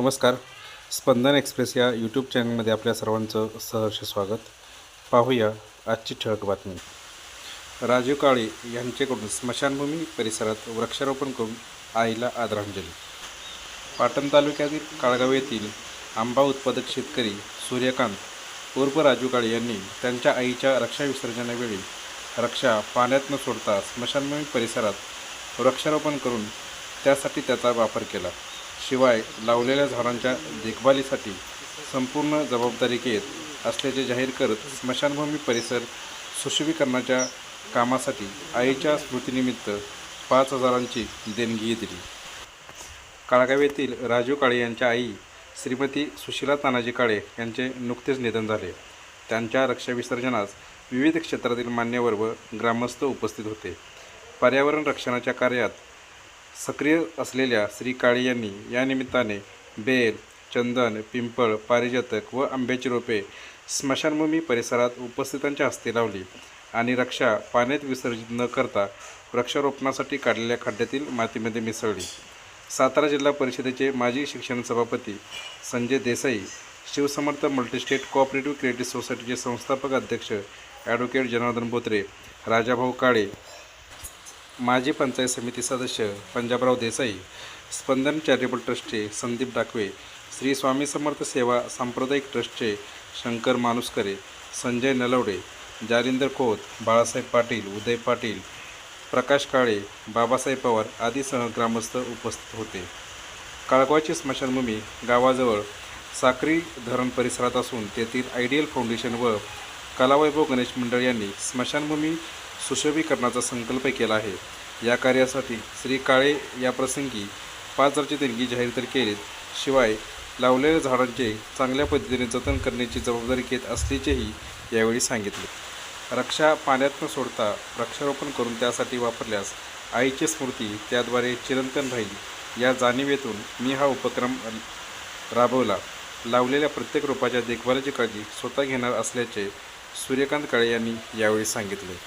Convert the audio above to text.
नमस्कार. स्पंदन एक्सप्रेस या यूट्यूब चॅनलमध्ये आपल्या सर्वांचं सहर्ष स्वागत. पाहूया आजची ठळक बातमी. राजीव काळे यांच्याकडून स्मशानभूमी परिसरात वृक्षारोपण करून आईला आदरांजली. पाटण तालुक्यातील काळगाव येथील आंबा उत्पादक शेतकरी सूर्यकांत उर्फ राजू काळे यांनी त्यांच्या आईच्या रक्षा विसर्जनावेळी रक्षा पाण्यात न सोडता स्मशानभूमी परिसरात वृक्षारोपण करून त्यासाठी त्याचा वापर केला. शिवाय लावलेल्या झाडांच्या देखभालीसाठी संपूर्ण जबाबदारी घेत असल्याचे जाहीर करत स्मशानभूमी परिसर सुशोभीकरणाच्या कामासाठी आईच्या स्मृतीनिमित्त पाच हजारांची देणगी दिली. काळगाव येथील राजू काळे यांच्या आई श्रीमती सुशीला तानाजी काळे यांचे नुकतेच निधन झाले. त्यांच्या रक्षाविसर्जनास विविध क्षेत्रातील मान्यवर व ग्रामस्थ उपस्थित होते. पर्यावरण रक्षणाच्या कार्यात सक्रिय असलेल्या श्री काळे यांनी या निमित्ताने बेल चंदन पिंपळ पारिजातक व आंब्याची रोपे स्मशानभूमी परिसरात उपस्थितांच्या हस्ते लावली आणि रक्षा पाण्यात विसर्जित न करता वृक्षारोपणासाठी काढलेल्या खड्ड्यातील मातीमध्ये मिसळली. सातारा जिल्हा परिषदेचे माजी शिक्षण सभापती Sanjay Desai Shivsamarth multistate cooperative creative सोसायटीचे संस्थापक अध्यक्ष ॲडव्होकेट जनार्दन बोत्रे राजाभाऊ काळे माजी पंचायत समिती सदस्य पंजाबराव देसाई स्पंदन चॅरिटेबल ट्रस्टचे संदीप डाकवे श्री स्वामी समर्थ सेवा सांप्रदायिक ट्रस्टचे शंकर मानुसकरे संजय नलवडे जालिंदर खोत बाळासाहेब पाटील उदय पाटील प्रकाश काळे बाबासाहेब पवार आदीसह ग्रामस्थ उपस्थित होते. काळगावची स्मशानभूमी गावाजवळ साक्री धरण परिसरात असून तेथील आयडियल फाउंडेशन व कलावैभव गणेश मंडळ यांनी स्मशानभूमी सुशोभीकरणाचा संकल्प केला आहे. या कार्यासाठी श्री काळे या प्रसंगी पाच हजारची देणगी जाहीर तर केलीत. शिवाय लावलेल्या झाडांचे चांगल्या पद्धतीने जतन करण्याची जबाबदारी घेत असल्याचेही यावेळी सांगितले. रक्षा पाण्यात न सोडता वृक्षारोपण करून त्यासाठी वापरल्यास आईची स्मृती त्याद्वारे चिरंतन राहील. या जाणीवेतून मी हा उपक्रम राबवला. लावलेल्या प्रत्येक रोपाच्या देखभालीची काळजी स्वतः घेणार असल्याचे सूर्यकांत काळे यांनी यावेळी सांगितले.